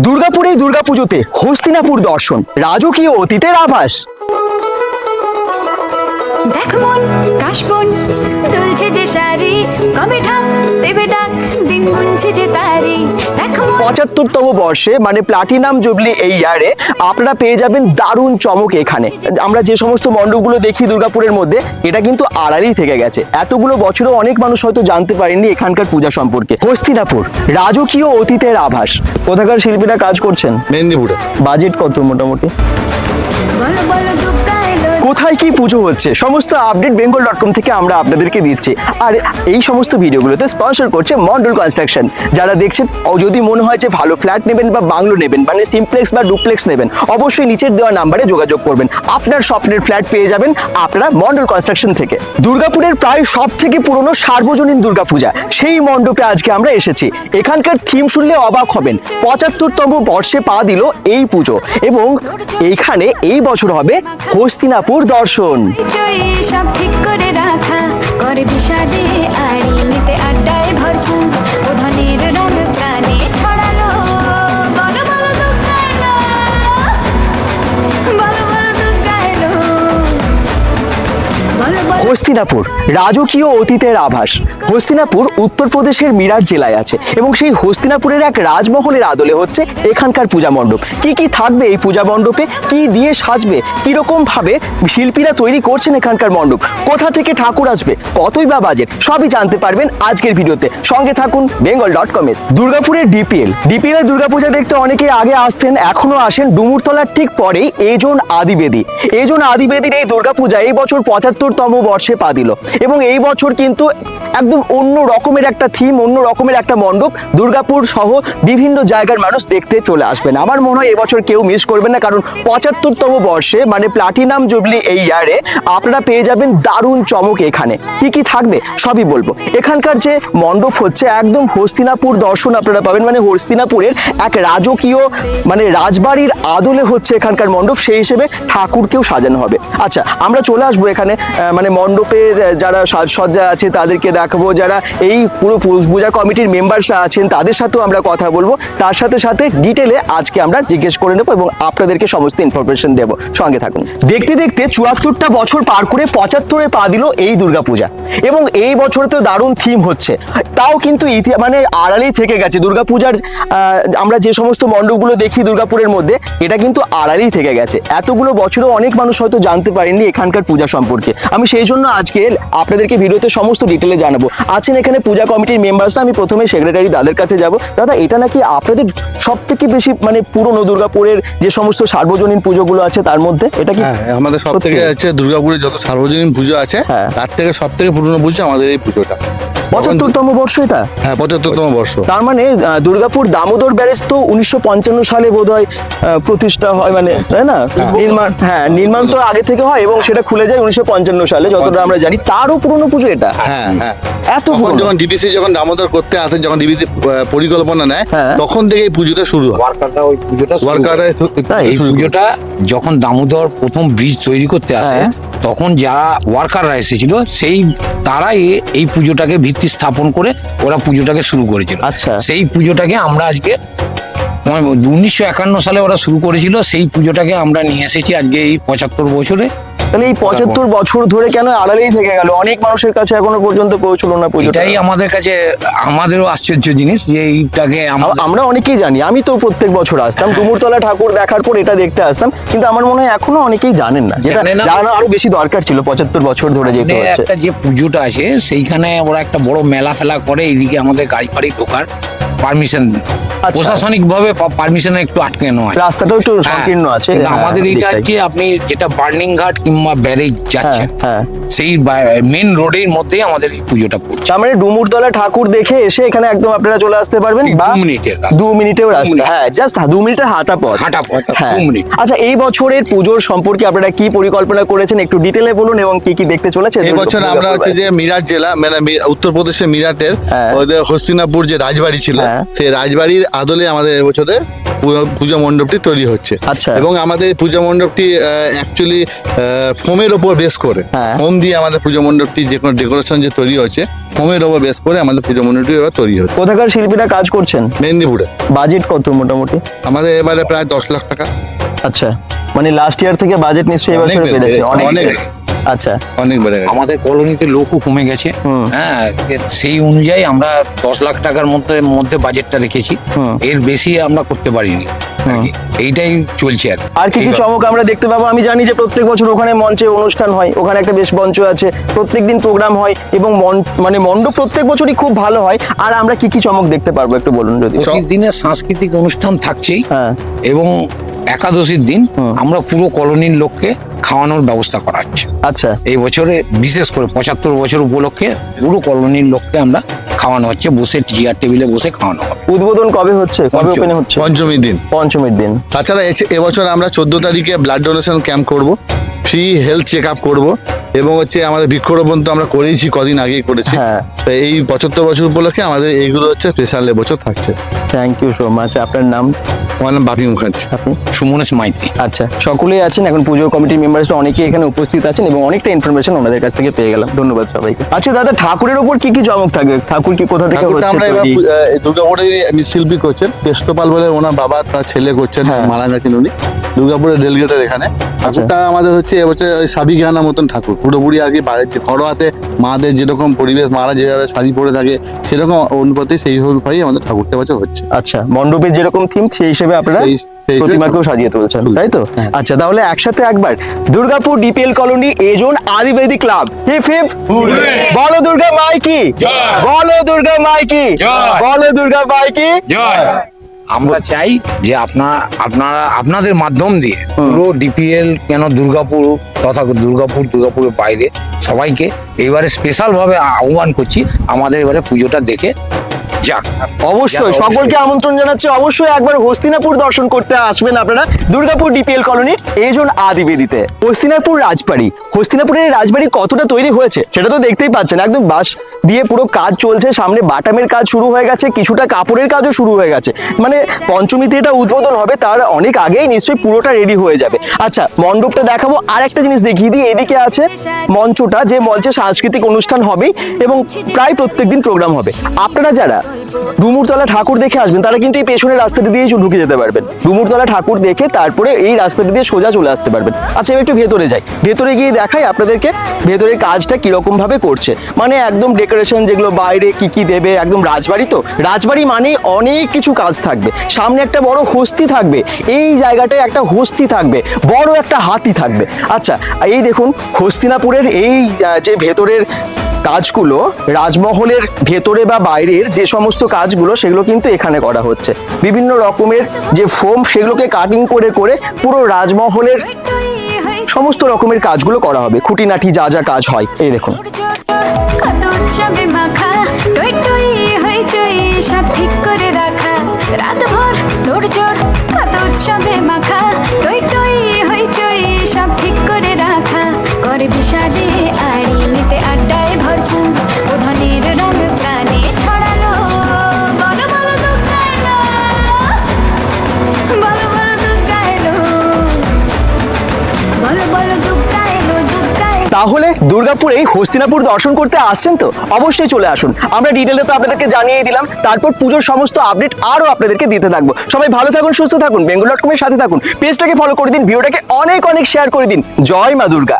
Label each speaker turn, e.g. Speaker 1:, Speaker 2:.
Speaker 1: দুর্গাপুরেই দুর্গাপুজোতে হস্তিনাপুর দর্শন রাজকীয় অতীতের আভাস।
Speaker 2: দেখ মন কাশবন দুলছে যে শাড়ি কবে
Speaker 1: পঁচাত্তরতম বর্ষে মানে প্লাটিনাম জুবলি এই ইয়ারে আপনারা পেয়ে যাবেন দারুণ চমক এখানে। আমরা যে সমস্ত মণ্ডপগুলো দেখি দুর্গাপুরের মধ্যে এটা কিন্তু আড়ালেই থেকে গেছে। এতগুলো বছরও অনেক মানুষ হয়তো জানতে পারেননি এখানকার পূজা সম্পর্কে। হস্তিনাপুর রাজকীয় অতীতের আভাস। কোথাকার শিল্পীরা কাজ করছেন?
Speaker 3: মেদিনীপুরে।
Speaker 1: বাজেট কত মোটামুটি? কোথায় কি পুজো হচ্ছে? সমস্ত আপডেট বেঙ্গল ডট কম থেকে আমরা আপনাদেরকে দিচ্ছি। আর এই সমস্ত ভিডিওগুলোতে স্পন্সর করছে মন্ডল কনস্ট্রাকশন যারা দেখছেন যদি মনে হয় যে ভালো ফ্ল্যাট নেবেন বা বাংলো নেবেন মানে সিমপ্লেক্স বা ডুপ্লেক্স নেবেন, অবশ্যই নিচের দেওয়া নাম্বারে যোগাযোগ করবেন। আপনার স্বপ্নের ফ্ল্যাট পেয়ে যাবেন আপনারা মন্ডল কনস্ট্রাকশন থেকে। দুর্গাপুরের প্রায় সব থেকে পুরনো সার্বজনীন দুর্গাপূজা, সেই মণ্ডপে আজকে আমরা এসেছি। এখানকার থিম শুনলে অবাক হবেন। পঁচাত্তরতম বর্ষে পা দিল এই পুজো। এবং এইখানে এই বছর হবে হস্তিনাপুর দর্শন।
Speaker 2: জয়ী সব ঠিক করে রাখা করে বিষাদে আড়ি নিতে আড্ডায়
Speaker 1: হস্তিনাপুর, রাজকীয় অতীতের আভাস। হস্তিনাপুর উত্তরপ্রদেশের মিরাট জেলায় আছে এবং সেই হস্তিনাপুরের এক রাজমহলের আদলে হচ্ছে এখানকার পূজা মণ্ডপ। কি কি থাকবে এই পূজা মণ্ডপে? কি দিয়ে সাজবে? কীরকম ভাবে শিল্পীরা তৈরি করছেন এখানকার মণ্ডপ? কোথা থেকে ঠাকুর আসবে? কতই বা বাজেট? সবই জানতে পারবেন আজকের ভিডিওতে। সঙ্গে থাকুন বেঙ্গল ডট কমের দুর্গাপুরের ডিপিএল। ডিপিএল এর দুর্গাপূজা দেখতে অনেকে আগে আসতেন, এখনও আসেন ডুমুরতলার ঠিক পরেই এজন আদিবেদী। এজন আদিবেদীর এই দুর্গাপূজা এই বছর পঁচাত্তরতম বর্ষে। পা দিল। এবং এই বছর কিন্তু একদম অন্য রকমের একটা থিম অন্য রকমের একটা মণ্ডপ দুর্গাপুর সহ বিভিন্ন জায়গার মানুষ দেখতে চলে আসবেন। আমার মনে হয় এবছর কেউ মিস করবেন না, কারণ পঁচাত্তরতম বর্ষে মানে প্লাটিনাম জুবলি এই ইয়ারে আপনারা পেয়ে যাবেন দারুণ চমক এখানে। কি কি থাকবে? সবই বলব। এখানকার যে মণ্ডপ হচ্ছে একদম হস্তিনাপুর দর্শন আপনারা পাবেন মানে হস্তিনাপুরের এক রাজকীয় মানে রাজবাড়ির আদলে হচ্ছে এখানকার মণ্ডপ। সেই হিসেবে ঠাকুরকেও সাজানো হবে। আচ্ছা আমরা চলে আসব এখানে মানে মণ্ডপের যারা সাজসজ্জা আছে তাদেরকে দেখাবো। যারা এই পুরো পূজা কমিটির মেম্বারসরা আছেন, তাদের সাথেও আমরা কথা বলব। তার সাথে সাথে ডিটেলে আজকে আমরা জিজ্ঞেস করে নেব এবং আপনাদেরকে সমস্ত ইনফরমেশন দেবো। সঙ্গে থাকুন। দেখতে দেখতে চুয়াত্তরটা বছর পার করে পঁচাত্তরে পা দিল এই দুর্গাপূজা। এবং এই বছর তো দারুণ থিম হচ্ছে। তাও কিন্তু মানে আড়ালেই থেকে গেছে। দুর্গাপূজার আমরা যে সমস্ত মণ্ডপগুলো দেখি দুর্গাপুরের মধ্যে, এটা কিন্তু আড়ালেই থেকে গেছে। এতগুলো বছরও অনেক মানুষ হয়তো জানতে পারেননি এখানকার পূজা সম্পর্কে। আমি সেই জন্য আজকে আপনাদেরকে ভিডিওতে সমস্ত ডিটেলে জানাব। আছেন এখানে পূজা কমিটির মেম্বার্সরা আমি প্রথমে সেক্রেটারি দাদের কাছে যাব। দাদা এটা নাকি আপনাদের সব থেকে বেশি মানে পুরনো দুর্গাপুরের যে সমস্ত সার্বজনীন পুজোগুলো আছে তার মধ্যে এটা কি?
Speaker 3: হ্যাঁ আমাদের সব থেকে হচ্ছে দুর্গাপুরে যত সার্বজনীন পুজো আছে
Speaker 1: হ্যাঁ।
Speaker 3: তার থেকে সব থেকে পুরনো পুজো আমাদের এই পুজোটা।
Speaker 1: পঁচাত্তরতম বর্ষ এটা?
Speaker 3: হ্যাঁ পঁচাত্তরতম বর্ষ।
Speaker 1: তার মানে দুর্গাপুর দামোদর ব্যারেজ তো উনিশশো পঞ্চান্ন সালে বোধহয় প্রতিষ্ঠা হয় মানে তাই না? নির্মাণ হ্যাঁ নির্মাণ তো আগে থেকে হয় এবং সেটা খুলে যায় উনিশশো পঞ্চান্ন সালে যতটা আমরা জানি তারও পুরনো পুজো এটা
Speaker 3: হ্যাঁ হ্যাঁ
Speaker 1: এত
Speaker 3: তখন
Speaker 1: পুরনো
Speaker 3: যখন ডিবিসি যখন দামোদর করতে আসে যখন ডিবিসি পরিকল্পনা নেয়
Speaker 1: হ্যাঁ।
Speaker 3: তখন থেকে এই পুজোটা শুরু হয়
Speaker 4: ওয়ার্কাররা ওই পুজোটা শুরু
Speaker 3: ওয়ার্কার
Speaker 4: করে।
Speaker 1: তাই?
Speaker 4: এই পুজোটা যখন দামোদর প্রথম ব্রিজ তৈরি করতে আসে
Speaker 1: হ্যাঁ।
Speaker 4: তখন যারা ওয়ার্কাররা এসেছিল সেই তারাই এই পুজোটাকে ভিত্তি স্থাপন করে ওরা পুজোটাকে শুরু করেছিল
Speaker 1: আচ্ছা।
Speaker 4: সেই পুজোটাকে আমরা আজকে উনিশশো একান্ন সালে ওরা শুরু করেছিল সেই পুজোটাকে আমরা নিয়ে এসেছি আজকে এই পঁচাত্তর বছরে
Speaker 1: তাহলে এই পঁচাত্তর বছর ধরে কেন আড়ালেই থেকে গেল অনেক মানুষের কাছে এখনও পর্যন্ত পৌঁছলো না পুজোটা
Speaker 4: এটাই আমাদের কাছে আমাদেরও আশ্চর্য জিনিস যে এইটাকে
Speaker 1: আম- আমরা অনেকেই জানি আমি তো প্রত্যেক বছর আসতাম ডুমুরতলা ঠাকুর দেখার পর এটা দেখতে আসতাম কিন্তু আমার মনে হয় এখনও অনেকেই জানেন না যেটা
Speaker 4: জানে।
Speaker 1: আরও বেশি দরকার ছিল পঁচাত্তর বছর ধরে যেতে হচ্ছে
Speaker 4: একটা যে পুজোটা আছে সেইখানে ওরা একটা বড় মেলা ফেলা করে এইদিকে আমাদের গাড়ি ফাড়ি ঢোকার পারমিশন। প্রশাসনিক ভাবে পারমিশন একটু আটকানো হয়
Speaker 1: রাস্তাটাও একটু
Speaker 4: হ্যাঁ,
Speaker 1: সংকীর্ণ আছে। হ্যাঁ,
Speaker 4: আমাদের
Speaker 1: এটা।
Speaker 4: হচ্ছে আপনি যেটা বার্নিং ঘাট কিংবা ব্যারেজ যাচ্ছে
Speaker 1: হ্যাঁ, হ্যাঁ।
Speaker 4: সেই মেন রোডের মধ্যেই আমাদের এই পুজোটা পড়ছে।
Speaker 1: তার মানে ডুমুরতলা ঠাকুর দেখে এসে এখানে একদম আপনারা চলে আসতে পারবেন বা
Speaker 4: দু মিনিটের রাস্তা।
Speaker 1: দু মিনিটেও রাস্তা। হ্যাঁ জাস্ট দু মিনিটের হাঁটা পথ।
Speaker 4: হাঁটা পথ,
Speaker 1: হ্যাঁ।
Speaker 4: দু মিনিট।
Speaker 1: আচ্ছা এই বছরের পুজোর সম্পর্কে আপনারা কি পরিকল্পনা করেছেন একটু ডিটেলে বলুন এবং কি কি দেখতে চলেছে?
Speaker 3: এই বছর আমরা হচ্ছে যে মিরাট জেলা মানে উত্তরপ্রদেশের মিরাটের হস্তিনাপুর যে রাজবাড়ি ছিল। সেই রাজবাড়ির আদলে আমাদের এবছরে পূজা মণ্ডপটি তৈরি হচ্ছে।
Speaker 1: আচ্ছা।
Speaker 3: এবং আমাদের পূজা মণ্ডপটি অ্যাকচুয়ালি ফোমের ওপর বেস করে।
Speaker 1: হ্যাঁ।
Speaker 3: ফোম দিয়ে আমাদের পূজা মণ্ডপটি যে কোনো ডেকোরেশন যে তৈরি হচ্ছে ফোমের ওপর বেস করে আমাদের পূজা মণ্ডপটি এবার তৈরি হচ্ছে।
Speaker 1: কোথাকার শিল্পীরা কাজ করছেন?
Speaker 3: মেদিনীপুরে।
Speaker 1: বাজেট কত মোটামুটি?
Speaker 3: আমাদের এবারে প্রায় দশ লাখ টাকা।
Speaker 1: আচ্ছা। মানে লাস্ট ইয়ার থেকে বাজেট নিশ্চয়ই এবছর বেড়েছে। অনেক। আচ্ছা।
Speaker 3: অনেক বেড়ে গেছে।
Speaker 4: আমাদের কলোনিতে লোকও কমে গেছে। হ্যাঁ সেই অনুযায়ী আমরা দশ লাখ টাকার মধ্যে মধ্যে বাজেটটা রেখেছি। এর বেশি আমরা করতে পারিনি। এইটাই চলছে আর
Speaker 1: আর কি কি চমক আমরা দেখতে পাবো? আমি জানি যে প্রত্যেক বছর ওখানে মঞ্চে অনুষ্ঠান হয় ওখানে একটা বেশ মঞ্চ আছে প্রত্যেক দিন প্রোগ্রাম হয় এবং মন- মানে মণ্ডপ প্রত্যেক বছরই খুব ভালো হয়। আর আমরা কি কি চমক দেখতে পারব একটু বলুন যদি?
Speaker 4: প্রতিদিনের সাংস্কৃতিক অনুষ্ঠান থাকছেই
Speaker 1: হ্যাঁ।
Speaker 4: এবং একাদশীর দিন আমরা পুরো কলোনির লোককে খাওয়ানোর ব্যবস্থা করা হচ্ছে
Speaker 1: আচ্ছা।
Speaker 4: এই বছরে বিশেষ করে পঁচাত্তর বছর উপলক্ষে পুরো কলোনির লোককে আমরা খাওয়ানো হচ্ছে বসে চেয়ার টেবিলে বসে খাওয়ানো হবে।
Speaker 1: উদ্বোধন কবে হচ্ছে? কবে ওপেন হচ্ছে?
Speaker 3: পঞ্চমীর দিন।
Speaker 1: পঞ্চমীর দিন।
Speaker 3: তাছাড়া এবছর আমরা চোদ্দ তারিখে ব্লাড ডোনেশন ক্যাম্প করব ফ্রি হেলথ চেক আপ করব এবং হচ্ছে আমাদের বৃক্ষরোপণ তো আমরা করেইছি কদিন আগেই করেছি।
Speaker 1: হ্যাঁ।
Speaker 3: তো এই পঁচাত্তর বছর উপলক্ষে আমাদের এইগুলো হচ্ছে স্পেশাল এবছর থাকছে।
Speaker 1: থ্যাংক ইউ সো মাচ আপনার নাম?
Speaker 3: আমার নাম বাপি মুখার্জি
Speaker 1: আপনি
Speaker 4: সুমনেশ মাইতি।
Speaker 1: আচ্ছা সকলেই আছেন। এখন পুজো কমিটির মেম্বার্সরা অনেকেই এখানে উপস্থিত আছেন এবং অনেকটা ইনফরমেশন ওনাদের কাছ থেকে পেয়ে গেলাম। ধন্যবাদ সবাইকে। আচ্ছা দাদা ঠাকুরের উপর কি কি চমক থাকবে ঠাকুর কি কোথা থেকে হচ্ছে
Speaker 3: আমরা এবার
Speaker 1: তৈরি?
Speaker 3: দুর্গাপুরে শিল্পী করছেন। কেষ্টপাল বলে ওনার বাবা তার ছেলে করছেন
Speaker 1: হ্যাঁ।
Speaker 3: মারা গেছেন উনি। দুর্গাপুরের রেলগেটের এখানে। ঠাকুরটা আমাদের হচ্ছে এবছর ওই সাবিগানা মতন ঠাকুর। পুরোপুরি আর কি বাড়িতে ঘরোয়াতে মাদের যেরকম পরিবেশ মারা যেভাবে শাড়ি পরে থাকে সেরকম অনুপাতে সেই ভাবেই আমাদের ঠাকুরটা এবছর হচ্ছে।
Speaker 1: আচ্ছা মণ্ডপের যেরকম থিম সেই হিসেবে আপনারা?
Speaker 3: হিসেবে
Speaker 1: প্রতিমাকেও সাজিয়ে তুলছেন তাই তো?
Speaker 3: হ্যাঁ।
Speaker 1: আচ্ছা তাহলে একসাথে একবার দুর্গাপুর ডিপিএল কলোনি এজন আদিবাদী ক্লাব। Hip hip. বলো দুর্গা মাই কি? বলো দুর্গা মাই কি?
Speaker 4: জয়।
Speaker 1: বলো দুর্গা মাই কি?
Speaker 4: জয়। আমরা চাই যে আপনার আপনারা আপনাদের মাধ্যম দিয়ে পুরো ডিপিএল কেন দুর্গাপুর তথা দুর্গাপুর দুর্গাপুরের বাইরে সবাইকে এবারে স্পেশাল ভাবে আহ্বান করছি আমাদের এবারে পুজোটা দেখে যাক।
Speaker 1: অবশ্যই সকলকে আমন্ত্রণ জানাচ্ছি। অবশ্যই একবার হস্তিনাপুর দর্শন করতে আসবেন আপনারা। দুর্গাপুর ডিপিএল কলোনির এজন আদিবেদিতে হস্তিনাপুর রাজবাড়ি। হস্তিনাপুরের রাজবাড়ি কতটা তৈরি হয়েছে সেটা তো দেখতেই পাচ্ছেন একদম বাঁশ দিয়ে পুরো কাজ চলছে। সামনে বাটামের কাজ শুরু হয়ে গেছে কিছুটা কাপড়ের কাজও শুরু হয়ে গেছে। মানে পঞ্চমীতে এটা উদ্বোধন হবে তার অনেক আগেই নিশ্চয়ই পুরোটা রেডি হয়ে যাবে। আচ্ছা মণ্ডপটা দেখাবো। আর একটা জিনিস দেখিয়ে দিই এদিকে আছে মঞ্চটা যে মঞ্চে সাংস্কৃতিক অনুষ্ঠান হবে এবং প্রায় প্রত্যেকদিন প্রোগ্রাম হবে। আপনারা যারা ডুমুরতলা ঠাকুর দেখে আসবেন, তারা কিন্তু এই পেছনের রাস্তাটি দিয়েই ঢুকে যেতে পারবেন। ডুমুরতলা ঠাকুর দেখে তারপরে এই রাস্তাটি দিয়ে সোজা চলে আসতে পারবেন। আচ্ছা একটু ভেতরে যাই। ভেতরে গিয়ে দেখাই আপনাদেরকে ভেতরে কাজটা কীরকম ভাবে করছে। মানে একদম ডেকোরেশন যেগুলো বাইরে, কি কি দেবে, একদম রাজবাড়ি তো? রাজবাড়ি মানে অনেক কিছু কাজ থাকবে। সামনে একটা বড় হস্তি থাকবে, এই জায়গাটায় একটা হস্তি থাকবে, বড় একটা হাতি থাকবে। আচ্ছা এই দেখুন, হস্তিনাপুরের এই যে ভেতরের কাজগুলো রাজমহলের ভেতরে বা বাইরের যে সমস্ত কাজগুলো, সেগুলো কিন্তু এখানে করা হচ্ছে। বিভিন্ন রকমের যে ফোম, সেগুলোকে কাটিং করে করে পুরো রাজমহলের সমস্ত রকমের কাজগুলো করা হবে। খুঁটিনাটি যা যা কাজ হয়, এই দেখুন।
Speaker 2: সব ঠিক করে রাখা রাত ভর মাখা।
Speaker 1: তাহলে দুর্গাপুরে হস্তিনাপুর দর্শন করতে আসছেন তো? অবশ্যই চলে আসুন। আমরা ডিটেলে তো আপনাদেরকে জানিয়ে দিলাম। তারপর পুজোর সমস্ত আপডেট আরও আপনাদেরকে দিতে থাকব। সবাই ভালো থাকুন, সুস্থ থাকুন, বেঙ্গল ডট কমের সাথে থাকুন। পেজটাকে ফলো করে দিন, ভিডিওটাকে অনেক অনেক শেয়ার করে দিন। জয় মা দুর্গা।